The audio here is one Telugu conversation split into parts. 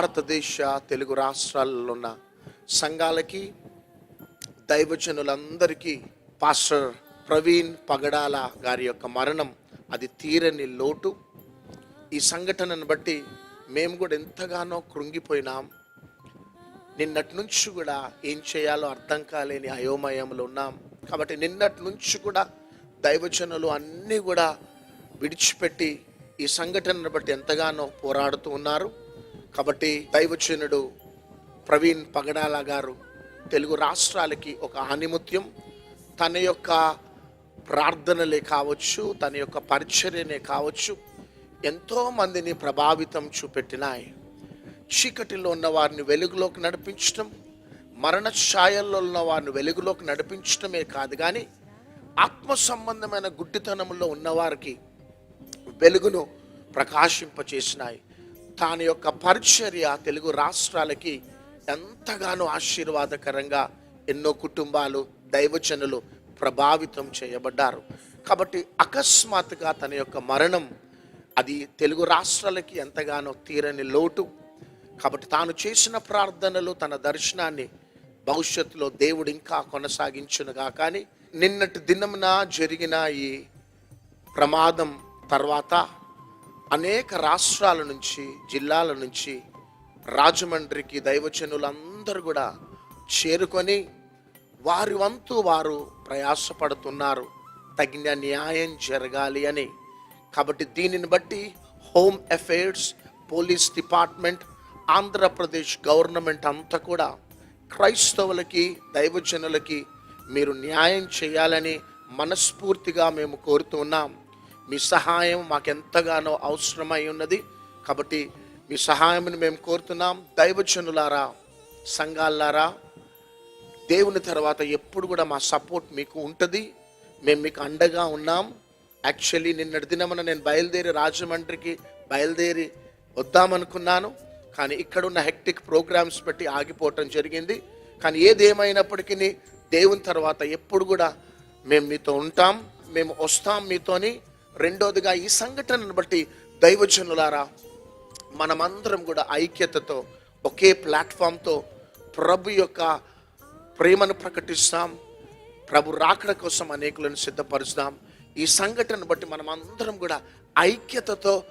భారతదేశ తెలుగు రాష్ట్రాలలో ఉన్న సంఘాలకి దైవజనులందరికీ పాస్టర్ ప్రవీణ్ పగడాల గారి యొక్క మరణం అది తీరని లోటు. ఈ సంఘటనను బట్టి మేము కూడా ఎంతగానో కృంగిపోయినాం. నిన్నటి నుంచి కూడా ఏం చేయాలో అర్థం కాలేని అయోమయంలో ఉన్నాం. కాబట్టి నిన్నటి నుంచి కూడా దైవజనులు అన్నీ కూడా విడిచిపెట్టి ఈ సంఘటనను బట్టి ఎంతగానో పోరాడుతూ ఉన్నారు. కాబట్టి దైవచనుడు ప్రవీణ్ పగడాల గారు తెలుగు రాష్ట్రాలకి ఒక ఆనిముత్యం. తన యొక్క ప్రార్థనలే కావచ్చు తన యొక్క పరిచర్యనే కావచ్చు ఎంతోమందిని ప్రభావితం చూపెట్టినాయి. చీకటిలో ఉన్న వారిని వెలుగులోకి నడిపించడం మరణ ఛాయల్లో ఉన్న వారిని వెలుగులోకి నడిపించడమే కాదు కానీ ఆత్మ సంబంధమైన గుడ్డితనంలో ఉన్నవారికి వెలుగును ప్రకాశింపచేసినాయి. తాని యొక్క పరిచర్య తెలుగు రాష్ట్రాలకి ఎంతగానో ఆశీర్వాదకరంగా ఎన్నో కుటుంబాలు దైవజనులు ప్రభావితం చేయబడ్డారు. కాబట్టి అకస్మాత్తుగా తన యొక్క మరణం అది తెలుగు రాష్ట్రాలకి ఎంతగానో తీరని లోటు. కాబట్టి తాను చేసిన ప్రార్థనలు తన దర్శనాన్ని భవిష్యత్తులో దేవుడు ఇంకా కొనసాగించునుగా. కానీ నిన్నటి దినమున జరిగిన ఈ ప్రమాదం తర్వాత అనేక రాష్ట్రాల నుంచి జిల్లాల నుంచి రాజమండ్రికి దైవజనులందరూ కూడా చేరుకొని వారి వంతు వారు ప్రయాసపడుతున్నారు. తగిన న్యాయం జరగాలి అని. కాబట్టి దీనిని బట్టి home affairs police department Andhra Pradesh government అంతా కూడా క్రైస్తవులకి దైవజనులకి మీరు న్యాయం చేయాలని మనస్ఫూర్తిగా మేము కోరుతున్నాం. మీ సహాయం మాకెంతగానో అవసరమై ఉన్నది. కాబట్టి మీ సహాయంని మేము కోరుతున్నాం. దైవజనులారా సంఘాలారా దేవుని తర్వాత ఎప్పుడు కూడా మా సపోర్ట్ మీకు ఉంటుంది. మేము మీకు అండగా ఉన్నాం. యాక్చువల్లీ నిన్నటి దినమున నేను బయలుదేరి రాజమండ్రికి బయలుదేరి వద్దామనుకున్నాను. కానీ ఇక్కడున్న హెక్టిక్ ప్రోగ్రామ్స్ బట్టి ఆగిపోవటం జరిగింది. కానీ ఏది ఏమైనప్పటికీ దేవుని తర్వాత ఎప్పుడు కూడా మేము మీతో ఉంటాం. మేము వస్తాం మీతోని. రెండోదిగా ఈ సంఘటనను బట్టి దైవజనులారా మనమందరం కూడా ఐక్యతతో ఒకే ప్లాట్ఫామ్తో ప్రభు యొక్క ప్రేమను ప్రకటిస్తాం. ప్రభు రాకడ కోసం అనేకులను సిద్ధపరుస్తాం. ఈ సంఘటనను బట్టి మనం అందరం కూడా ఐక్యతతో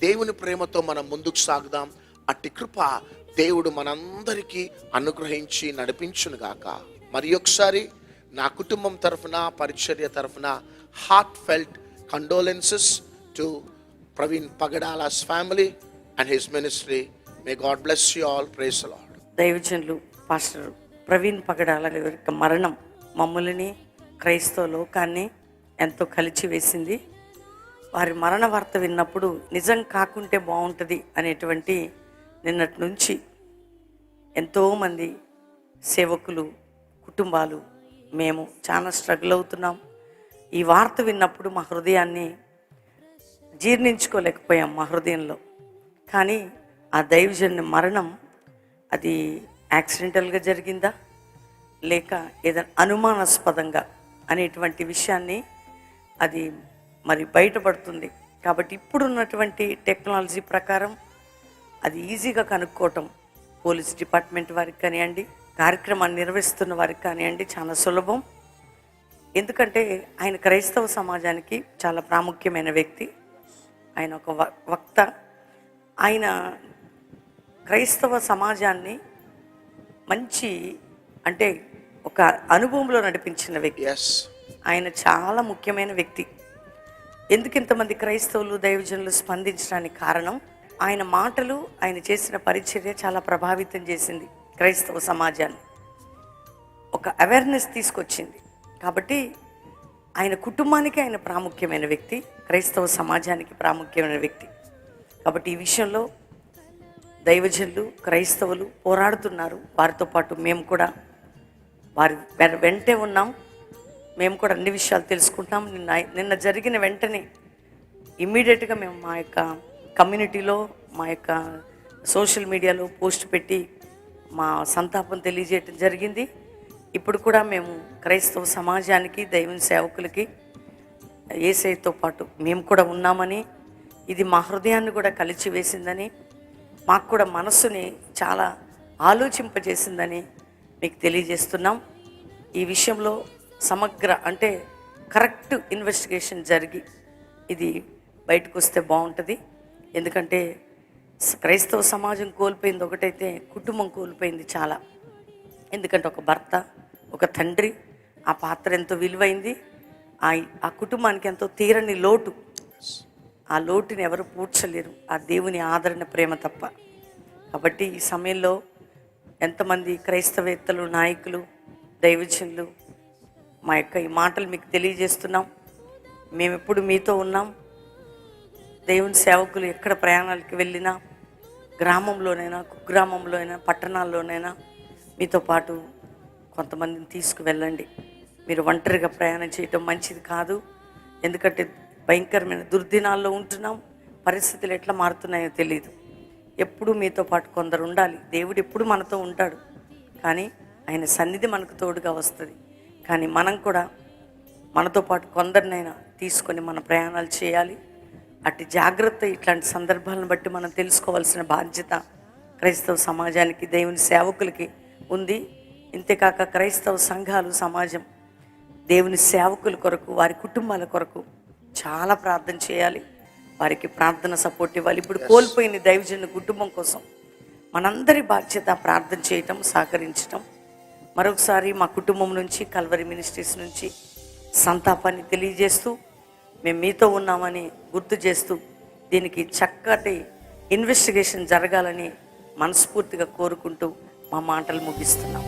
దేవుని ప్రేమతో మనం ముందుకు సాగుదాం. అట్టి కృప దేవుడు మనందరికీ అనుగ్రహించి నడిపించునుగాక మరి ఒకసారి నా కుటుంబం తరఫున పరిచర్య తరఫున heart felt condolences to Praveen Pagadala's family and his ministry may God bless you all praise Lord దైవజనులు పాస్టర్ ప్రవీణ్ పగడాల యొక్క మరణం మమ్మల్ని క్రైస్తవ లోకాన్ని ఎంతో కలిచి వేసింది వారి మరణ వార్త విన్నప్పుడు నిజం కాకుంటే బాగుంటుంది అనేటువంటి నిన్నటి నుంచి ఎంతోమంది సేవకులు కుటుంబాలు మేము చాలా స్ట్రగుల్ అవుతున్నాం. ఈ వార్త విన్నప్పుడు మా హృదయాన్ని జీర్ణించుకోలేకపోయాం మా హృదయంలో. కానీ ఆ దైవజన్ మరణం అది యాక్సిడెంటల్గా జరిగిందా? లేక ఏదైనా అనుమానాస్పదంగా అనేటువంటి విషయాన్ని అది మరి బయటపడుతుంది. కాబట్టి ఇప్పుడున్నటువంటి టెక్నాలజీ ప్రకారం అది ఈజీగా కనుక్కోవటం పోలీస్ డిపార్ట్మెంట్ వారికి కానివ్వండి కార్యక్రమాన్ని నిర్వహిస్తున్న వారికి కానివ్వండి చాలా సులభం. ఎందుకంటే ఆయన క్రైస్తవ సమాజానికి చాలా ప్రాముఖ్యమైన వ్యక్తి. ఆయన ఒక వక్త. ఆయన క్రైస్తవ సమాజాన్ని మంచి అంటే ఒక అనుభవంలో నడిపించిన వ్యక్తి. ఆయన చాలా ముఖ్యమైన వ్యక్తి. ఎందుకు ఇంతమంది క్రైస్తవులు దైవజనులు స్పందించడానికి కారణం? ఆయన మాటలు ఆయన చేసిన పరిచర్య చాలా ప్రభావితం చేసింది క్రైస్తవ సమాజాన్ని. ఒక అవేర్నెస్ తీసుకొచ్చింది. కాబట్టి ఆయన కుటుంబానికి ఆయన ప్రాముఖ్యమైన వ్యక్తి క్రైస్తవ సమాజానికి ప్రాముఖ్యమైన వ్యక్తి. కాబట్టి ఈ విషయంలో దైవజనులు క్రైస్తవులు పోరాడుతున్నారు. వారితో పాటు మేము కూడా వారి వెంటే ఉన్నాం. మేము కూడా అన్ని విషయాలు తెలుసుకుంటాం. నిన్న నిన్న జరిగిన వెంటనే ఇమ్మీడియట్గా మేము మా యొక్క కమ్యూనిటీలో మా యొక్క సోషల్ మీడియాలో పోస్ట్ పెట్టి మా సంతాపం తెలియజేయటం జరిగింది. ఇప్పుడు కూడా మేము క్రైస్తవ సమాజానికి దైవం సేవకులకి ఏసైతో పాటు మేము కూడా ఉన్నామని ఇది మా హృదయాన్ని కూడా కలిచి వేసిందని మాకు కూడా మనసుని చాలా ఆలోచింపజేసిందని మీకు తెలియజేస్తున్నాం. ఈ విషయంలో సమగ్ర అంటే కరెక్ట్ ఇన్వెస్టిగేషన్ జరిగి ఇది బయటకు వస్తే బాగుంటుంది. ఎందుకంటే క్రైస్తవ సమాజం కోల్పోయింది ఒకటైతే కుటుంబం కోల్పోయింది చాలా. ఎందుకంటే ఒక భర్త ఒక తండ్రి ఆ పాత్ర ఎంతో విలువైంది ఆ ఆ కుటుంబానికి ఎంతో తీరని లోటు. ఆ లోటుని ఎవరు పూడ్చలేరు. ఆ దేవుని ఆదరణ ప్రేమ తప్ప. కాబట్టి ఈ సమయంలో ఎంతమంది క్రైస్తవేత్తలు నాయకులు దైవజనులు మా యొక్క ఈ మాటలు మీకు తెలియజేస్తున్నాం. మేము ఎప్పుడు మీతో ఉన్నాం. దేవుని సేవకులు ఎక్కడ ప్రయాణాలకు వెళ్ళినా గ్రామంలోనైనా కుగ్రామంలోనైనా పట్టణాల్లోనైనా మీతో పాటు కొంతమందిని తీసుకువెళ్ళండి. మీరు ఒంటరిగా ప్రయాణం చేయటం మంచిది కాదు. ఎందుకంటే భయంకరమైన దుర్దినాల్లో ఉంటున్నాం. పరిస్థితులు ఎట్లా మారుతున్నాయో తెలియదు ఎప్పుడు మీతో పాటు కొందరు ఉండాలి. దేవుడు ఎప్పుడు మనతో ఉంటాడు. కానీ ఆయన సన్నిధి మనకు తోడుగా వస్తుంది. కానీ మనం కూడా మనతో పాటు కొందరినైనా తీసుకొని మన ప్రయాణాలు చేయాలి. అట్టి జాగ్రత్త ఇట్లాంటి సందర్భాలను బట్టి మనం తెలుసుకోవాల్సిన బాధ్యత క్రైస్తవ సమాజానికి దేవుని సేవకులకి ఉంది. ఇంతేకాక క్రైస్తవ సంఘాలు సమాజం దేవుని సేవకుల కొరకు వారి కుటుంబాల కొరకు చాలా ప్రార్థన చేయాలి. వారికి ప్రార్థన సపోర్ట్ ఇవ్వాలి. ఇప్పుడు కోల్పోయిన దైవజన కుటుంబం కోసం మనందరి బాధ్యత ప్రార్థన చేయటం సహకరించటం. మరొకసారి మా కుటుంబం నుంచి కల్వరి మినిస్ట్రీస్ నుంచి సంతాపాన్ని తెలియజేస్తూ మేము మీతో ఉన్నామని గుర్తు చేస్తూ దీనికి చక్కటి ఇన్వెస్టిగేషన్ జరగాలని మనస్ఫూర్తిగా కోరుకుంటూ మా మాటలు ముగిస్తున్నాం.